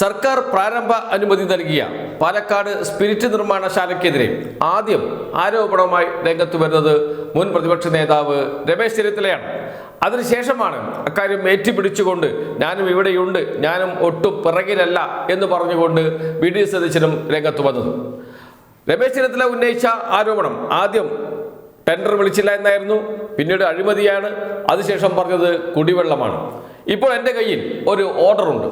സർക്കാർ പ്രാരംഭ അനുമതി നൽകിയ പാലക്കാട് സ്പിരിറ്റ് നിർമ്മാണശാലയ്ക്കെതിരെ ആദ്യം ആരോപണവുമായി രംഗത്ത് വരുന്നത് മുൻ പ്രതിപക്ഷ നേതാവ് രമേശ് ചെന്നിത്തലയാണ്. അതിനുശേഷമാണ് അക്കാര്യം ഏറ്റുപിടിച്ചുകൊണ്ട് ഞാനും ഇവിടെയുണ്ട് ഞാനും ഒട്ടും പിറകിലല്ല എന്ന് പറഞ്ഞുകൊണ്ട് വി ഡി സതീശനും രംഗത്ത് വന്നത്. രമേശ് ചെന്നിത്തല ഉന്നയിച്ച ആരോപണം ആദ്യം ടെൻഡർ വിളിച്ചില്ല എന്നായിരുന്നു പിന്നീട് അഴിമതിയാണ് അതിനുശേഷം പറഞ്ഞത് കുടിവെള്ളമാണ്. ഇപ്പോൾ എന്റെ കയ്യിൽ ഒരു ഓർഡറുണ്ട്.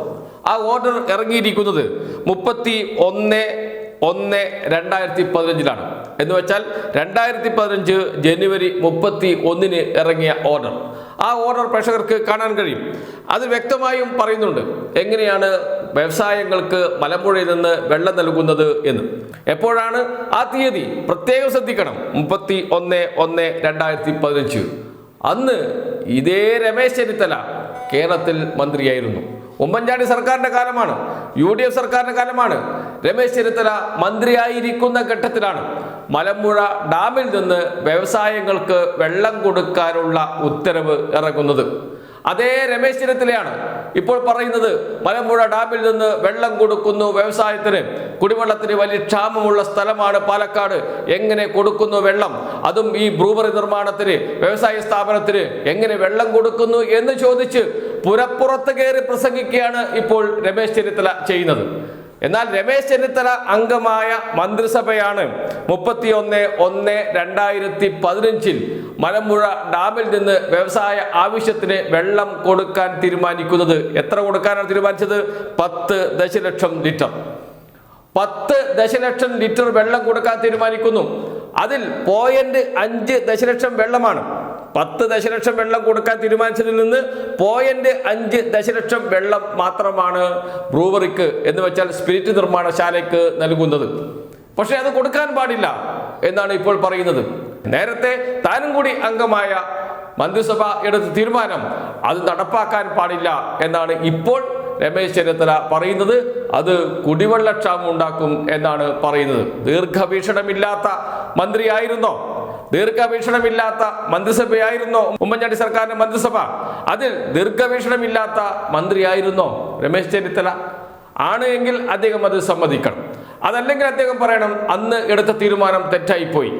ആ ഓർഡർ ഇറങ്ങിയിരിക്കുന്നത് മുപ്പത്തി ഒന്ന് ഒന്ന് രണ്ടായിരത്തി പതിനഞ്ചിലാണ്. എന്ന് വെച്ചാൽ രണ്ടായിരത്തി പതിനഞ്ച് ജനുവരി മുപ്പത്തി ഒന്നിന് ഇറങ്ങിയ ഓർഡർ. ആ ഓർഡർ പ്രേക്ഷകർക്ക് കാണാൻ കഴിയും. അത് വ്യക്തമായും പറയുന്നുണ്ട്. എങ്ങനെയാണ് വ്യവസായങ്ങൾക്ക് മലമ്പുഴയിൽ നിന്ന് വെള്ളം നൽകുന്നത് എന്ന്. എപ്പോഴാണ്? ആ തീയതി. പ്രത്യേകം ശ്രദ്ധിക്കണം. മുപ്പത്തി ഒന്ന് ഒന്ന് രണ്ടായിരത്തി പതിനഞ്ച്. അന്ന് ഇതേ രമേശ് ചെന്നിത്തല കേരളത്തിൽ മന്ത്രിയായിരുന്നു. ഉമ്മൻചാണ്ടി സർക്കാരിന്റെ കാലമാണ് യു ഡി എഫ് സർക്കാരിന്റെ കാലമാണ്. രമേശ് ചെന്നിത്തല മന്ത്രിയായിരിക്കുന്ന ഘട്ടത്തിലാണ്. മലമ്പുഴ ഡാമിൽ നിന്ന് വ്യവസായങ്ങൾക്ക് വെള്ളം കൊടുക്കാനുള്ള ഉത്തരവ് ഇറങ്ങുന്നത്. അതേ രമേശ് ചെന്നിത്തലയാണ് ഇപ്പോൾ പറയുന്നത് മലമ്പുഴ ഡാമിൽ നിന്ന് വെള്ളം കൊടുക്കുന്നു വ്യവസായത്തിന്. കുടിവെള്ളത്തിന് വലിയ ക്ഷാമമുള്ള സ്ഥലമാണ് പാലക്കാട്. എങ്ങനെ കൊടുക്കുന്നു വെള്ളം? അതും ഈ ബ്രൂവറി നിർമ്മാണത്തിന് വ്യവസായ സ്ഥാപനത്തിന് എങ്ങനെ വെള്ളം കൊടുക്കുന്നു എന്ന് ചോദിച്ച് പുരപ്പുറത്ത് കയറി പ്രസംഗിക്കുകയാണ് ഇപ്പോൾ രമേശ് ചെന്നിത്തല ചെയ്യുന്നത്. എന്നാൽ രമേശ് ചെന്നിത്തല അംഗമായ മന്ത്രിസഭയാണ് മുപ്പത്തിയൊന്ന് ഒന്ന് രണ്ടായിരത്തി പതിനഞ്ചിൽ മലമ്പുഴ ഡാമിൽ നിന്ന് വ്യവസായ ആവശ്യത്തിന് വെള്ളം കൊടുക്കാൻ തീരുമാനിക്കുന്നത്. എത്ര കൊടുക്കാനാണ് തീരുമാനിച്ചത്? പത്ത് ദശലക്ഷം ലിറ്റർ. പത്ത് ദശലക്ഷം ലിറ്റർ വെള്ളം കൊടുക്കാൻ തീരുമാനിക്കുന്നു. അതിൽ പോയിന്റ് അഞ്ച് ദശലക്ഷം വെള്ളമാണ്. പത്ത് ദശലക്ഷം വെള്ളം കൊടുക്കാൻ തീരുമാനിച്ചതിൽ നിന്ന് പോയിന്റ് അഞ്ച് ദശലക്ഷം വെള്ളം മാത്രമാണ് ബ്രൂവറിക്ക് എന്ന് വെച്ചാൽ സ്പിരിറ്റ് നിർമ്മാണശാലയ്ക്ക് നൽകുന്നത്. പക്ഷെ അത് കൊടുക്കാൻ പാടില്ല എന്നാണ് ഇപ്പോൾ പറയുന്നത്. നേരത്തെ താനും കൂടി അംഗമായ മന്ത്രിസഭ എടുത്ത തീരുമാനം അത് നടപ്പാക്കാൻ പാടില്ല എന്നാണ് ഇപ്പോൾ രമേശ് ചെന്നിത്തല പറയുന്നത്. അത് കുടിവെള്ളക്ഷാമം ഉണ്ടാക്കും എന്നാണ് പറയുന്നത്. ദീർഘവീക്ഷണമില്ലാത്ത മന്ത്രിയായിരുന്നോ? ദീർഘവീക്ഷണമില്ലാത്ത മന്ത്രിസഭയായിരുന്നോ ഉമ്മൻചാണ്ടി സർക്കാരിന്റെ മന്ത്രിസഭ. അതിൽ ദീർഘവീക്ഷണമില്ലാത്ത മന്ത്രിയായിരുന്നോ രമേശ് ചെന്നിത്തല. ആണ് എങ്കിൽ അദ്ദേഹം അത് സമ്മതിക്കണം. അതല്ലെങ്കിൽ അദ്ദേഹം പറയണം അന്ന് എടുത്ത തീരുമാനം തെറ്റായിപ്പോയി.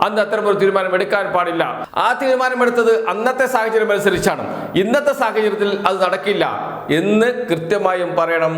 അന്ന് അത്തരമൊരു തീരുമാനം എടുക്കാൻ പാടില്ല. ആ തീരുമാനം എടുത്തത് അന്നത്തെ സാഹചര്യം അനുസരിച്ചാണ്. ഇന്നത്തെ സാഹചര്യത്തിൽ അത് നടക്കില്ല. എന്ന് കൃത്യമായും പറയണം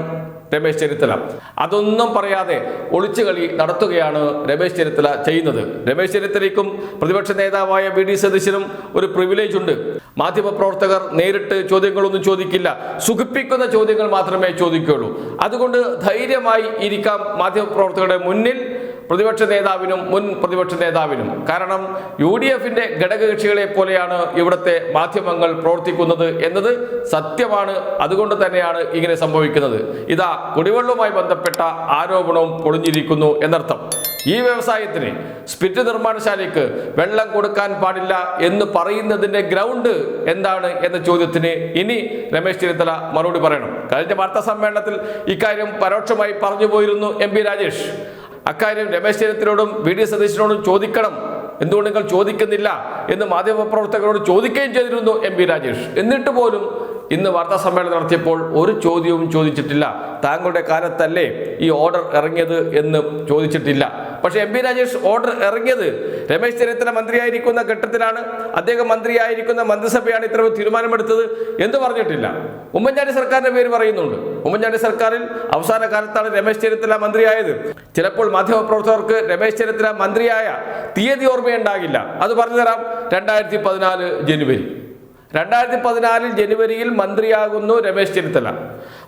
രമേശ് ചെന്നിത്തല. അതൊന്നും പറയാതെ ഒളിച്ചുകളി നടത്തുകയാണ് രമേശ് ചെന്നിത്തല ചെയ്യുന്നത്. രമേശ് ചെന്നിത്തലയ്ക്കും പ്രതിപക്ഷ നേതാവായ വി ഡി സതീശനും ഒരു പ്രിവിലേജ് ഉണ്ട്. മാധ്യമപ്രവർത്തകർ നേരിട്ട് ചോദ്യങ്ങളൊന്നും ചോദിക്കില്ല. സുഖിപ്പിക്കുന്ന ചോദ്യങ്ങൾ മാത്രമേ ചോദിക്കുകയുള്ളൂ. അതുകൊണ്ട് ധൈര്യമായി ഇരിക്കാം മാധ്യമപ്രവർത്തകരുടെ മുന്നിൽ. പ്രതിപക്ഷ നേതാവിനും മുൻ പ്രതിപക്ഷ നേതാവിനും. കാരണം യു ഡി എഫിന്റെ ഘടകകക്ഷികളെ പോലെയാണ് ഇവിടുത്തെ മാധ്യമങ്ങൾ പ്രവർത്തിക്കുന്നത് എന്നത് സത്യമാണ്. അതുകൊണ്ട് തന്നെയാണ് ഇങ്ങനെ സംഭവിക്കുന്നത്. ഇതാ കുടിവെള്ളവുമായി ബന്ധപ്പെട്ട ആരോപണവും പൊളിഞ്ഞിരിക്കുന്നു എന്നർത്ഥം. ഈ വ്യവസായത്തിന് സ്പിറ്റ് നിർമ്മാണശാലയ്ക്ക് വെള്ളം കൊടുക്കാൻ പാടില്ല എന്ന് പറയുന്നതിന്റെ ഗ്രൗണ്ട് എന്താണ് എന്ന ചോദ്യത്തിന് ഇനി രമേശ് ചെന്നിത്തല മറുപടി പറയണം. കഴിഞ്ഞ വാർത്താ സമ്മേളനത്തിൽ ഇക്കാര്യം പരോക്ഷമായി പറഞ്ഞു പോയിരുന്നു എം രാജേഷ്. അക്കാര്യം രമേശ് ചെന്നിത്തലയോടും വി ഡി സതീശനോടും ചോദിക്കണം. എന്തുകൊണ്ട് നിങ്ങൾ ചോദിക്കുന്നില്ല എന്ന് മാധ്യമപ്രവർത്തകരോട് ചോദിക്കുകയും ചെയ്തിരുന്നു എം പി രാജേഷ്. എന്നിട്ട് പോലും ഇന്ന് വാർത്താ സമ്മേളനം നടത്തിയപ്പോൾ ഒരു ചോദ്യവും ചോദിച്ചിട്ടില്ല. താങ്കളുടെ കാലത്തല്ലേ ഈ ഓർഡർ ഇറങ്ങിയത് എന്ന് ചോദിച്ചിട്ടില്ല. പക്ഷേ എം പി രാജേഷ് ഓർഡർ ഇറങ്ങിയത്. രമേശ് ചെന്നിത്തല മന്ത്രിയായിരിക്കുന്ന ഘട്ടത്തിലാണ്. അദ്ദേഹം മന്ത്രിയായിരിക്കുന്ന മന്ത്രിസഭയാണ് ഇത്ര തീരുമാനമെടുത്തത് എന്ന് പറഞ്ഞിട്ടില്ല. ഉമ്മൻചാണ്ടി സർക്കാരിന്റെ പേര് പറയുന്നുണ്ട്. ഉമ്മൻചാണ്ടി സർക്കാരിൽ അവസാന കാലത്താണ് രമേശ് ചെന്നിത്തല മന്ത്രിയായത്. ചിലപ്പോൾ മാധ്യമപ്രവർത്തകർക്ക് രമേശ് ചെന്നിത്തല മന്ത്രിയായ തീയതി ഓർമ്മയുണ്ടാകില്ല. അത് പറഞ്ഞുതരാം രണ്ടായിരത്തി പതിനാല് ജനുവരി. രണ്ടായിരത്തി പതിനാലിൽ ജനുവരിയിൽ മന്ത്രിയാകുന്നു രമേശ് ചെന്നിത്തല.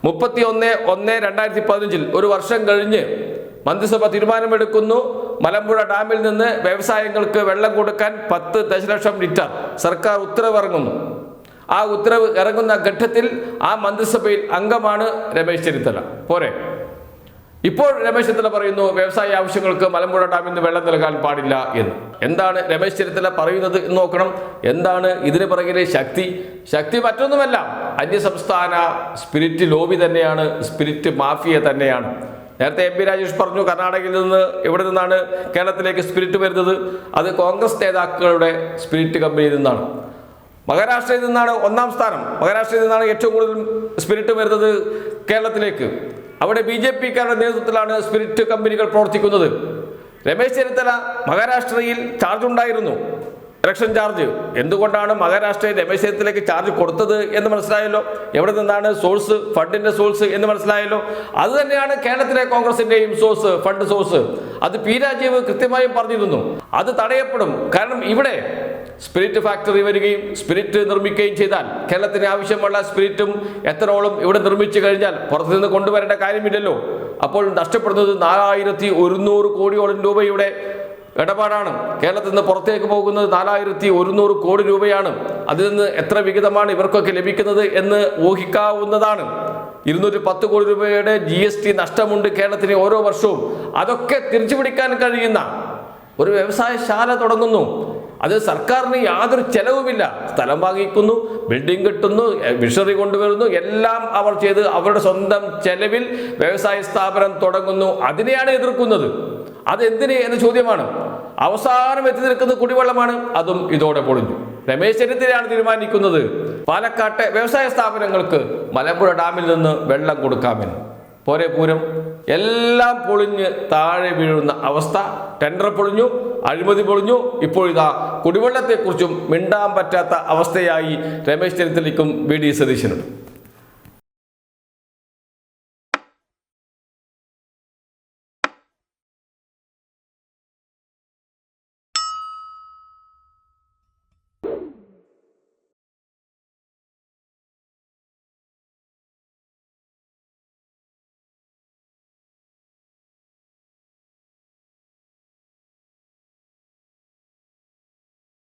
മുപ്പത്തി ഒന്ന് ഒന്ന് രണ്ടായിരത്തി പതിനഞ്ചിൽ ഒരു വർഷം കഴിഞ്ഞ് മന്ത്രിസഭ തീരുമാനമെടുക്കുന്നു. മലമ്പുഴ ഡാമിൽ നിന്ന് വ്യവസായങ്ങൾക്ക് വെള്ളം കൊടുക്കാൻ പത്ത് ദശലക്ഷം ലിറ്റർ. സർക്കാർ ഉത്തരവ് ഇറങ്ങുന്നു ആ ഉത്തരവ് ഇറങ്ങുന്ന ഘട്ടത്തിൽ ആ മന്ത്രിസഭയിൽ അംഗമാണ് രമേശ് ചെന്നിത്തല. പോരെ. ഇപ്പോൾ രമേശ് ചെന്നിത്തല പറയുന്നു വ്യവസായ ആവശ്യങ്ങൾക്ക് മലമ്പുഴ ഡാമിൽ നിന്ന് വെള്ളം നൽകാൻ പാടില്ല എന്ന്. എന്താണ് രമേശ് ചെന്നിത്തല പറയുന്നത് എന്ന് നോക്കണം. എന്താണ് ഇതിന് പിറകിലെ ശക്തി? ശക്തി മറ്റൊന്നുമല്ല. അന്യസംസ്ഥാന സ്പിരിറ്റ് ലോബി തന്നെയാണ്. സ്പിരിറ്റ് മാഫിയ തന്നെയാണ്. നേരത്തെ എം പി രാജേഷ് പറഞ്ഞു കർണാടകയിൽ നിന്ന് ഇവിടെ നിന്നാണ് കേരളത്തിലേക്ക് സ്പിരിറ്റ് വരുന്നത്? അത് കോൺഗ്രസ് നേതാക്കളുടെ സ്പിരിറ്റ് കമ്പനിയിൽ നിന്നാണ്. മഹാരാഷ്ട്രയിൽ നിന്നാണ് ഒന്നാം സ്ഥാനം. മഹാരാഷ്ട്രയിൽ നിന്നാണ് ഏറ്റവും കൂടുതൽ സ്പിരിറ്റ് വരുന്നത് കേരളത്തിലേക്ക്. അവിടെ ബി ജെ പിക്കാരുടെ നേതൃത്വത്തിലാണ് സ്പിരിറ്റ് കമ്പനികൾ പ്രവർത്തിക്കുന്നത്. രമേശ് ചെന്നിത്തല മഹാരാഷ്ട്രയിൽ ചാർജ് ഉണ്ടായിരുന്നു. ഇലക്ഷൻ ചാർജ് എന്തുകൊണ്ടാണ് മഹാരാഷ്ട്രയിൽ രമേശ് ചാർജ് കൊടുത്തത് എന്ന് മനസ്സിലായല്ലോ? എവിടെ നിന്നാണ് സോഴ്സ് ഫണ്ടിന്റെ സോഴ്സ് എന്ന് മനസ്സിലായല്ലോ? അത് തന്നെയാണ് കേരളത്തിലെ കോൺഗ്രസിന്റെയും സോഴ്സ് ഫണ്ട് സോഴ്സ് അത് പി രാജീവ് കൃത്യമായും പറഞ്ഞിരുന്നു. അത് തടയപ്പെടും. കാരണം ഇവിടെ സ്പിരിറ്റ് ഫാക്ടറി വരികയും സ്പിരിറ്റ് നിർമ്മിക്കുകയും ചെയ്താൽ കേരളത്തിന് ആവശ്യമുള്ള സ്പിരിറ്റും എത്തനോളും ഇവിടെ നിർമ്മിച്ചു കഴിഞ്ഞാൽ പുറത്തുനിന്ന് കൊണ്ടുവരേണ്ട കാര്യമില്ലല്ലോ. അപ്പോൾ നഷ്ടപ്പെടുന്നത് നാലായിരത്തി ഒരുന്നൂറ് കോടിയോളം രൂപയുടെ ഇടപാടാണ്. കേരളത്തിൽ നിന്ന് പുറത്തേക്ക് പോകുന്നത് നാലായിരത്തി ഒരുന്നൂറ് കോടി രൂപയാണ്. അതിൽ നിന്ന് എത്ര വിഹിതമാണ് ഇവർക്കൊക്കെ ലഭിക്കുന്നത് എന്ന് ഊഹിക്കാവുന്നതാണ്. ഇരുന്നൂറ്റി പത്ത് കോടി രൂപയുടെ ജി എസ് ടി നഷ്ടമുണ്ട് കേരളത്തിന് ഓരോ വർഷവും. അതൊക്കെ തിരിച്ചു പിടിക്കാൻ കഴിയുന്ന ഒരു വ്യവസായശാല തുടങ്ങുന്നു. അത് സർക്കാരിന് യാതൊരു ചെലവുമില്ല. സ്ഥലം വാങ്ങിക്കുന്നു ബിൽഡിംഗ് കിട്ടുന്നു മിഷണറി കൊണ്ടുവരുന്നു എല്ലാം അവർ ചെയ്ത് അവരുടെ സ്വന്തം ചെലവിൽ വ്യവസായ സ്ഥാപനം തുടങ്ങുന്നു. അതിനെയാണ് എതിർക്കുന്നത്. അതെന്തിന് എന്ന ചോദ്യമാണ്. അവസാനം എത്തി നിൽക്കുന്ന കുടിവെള്ളമാണ്. അതും ഇതോടെ പൊളിഞ്ഞു. രമേശ് ചെന്നിത്തലയാണ് തീരുമാനിക്കുന്നത്. പാലക്കാട്ടെ വ്യവസായ സ്ഥാപനങ്ങൾക്ക് മലമ്പുഴ ഡാമിൽ നിന്ന് വെള്ളം കൊടുക്കാമെന്ന്. പോരെ പൂരം? എല്ലാം പൊളിഞ്ഞ് താഴെ വീഴുന്ന അവസ്ഥ. ടെൻഡർ പൊളിഞ്ഞു അഴിമതി പൊളിഞ്ഞു. ഇപ്പോൾ ഇതാ കുടിവെള്ളത്തെക്കുറിച്ചും മിണ്ടാൻ പറ്റാത്ത അവസ്ഥയായി രമേശ് ചെന്നിത്തലയ്ക്കും വി ഡി സതീശനും.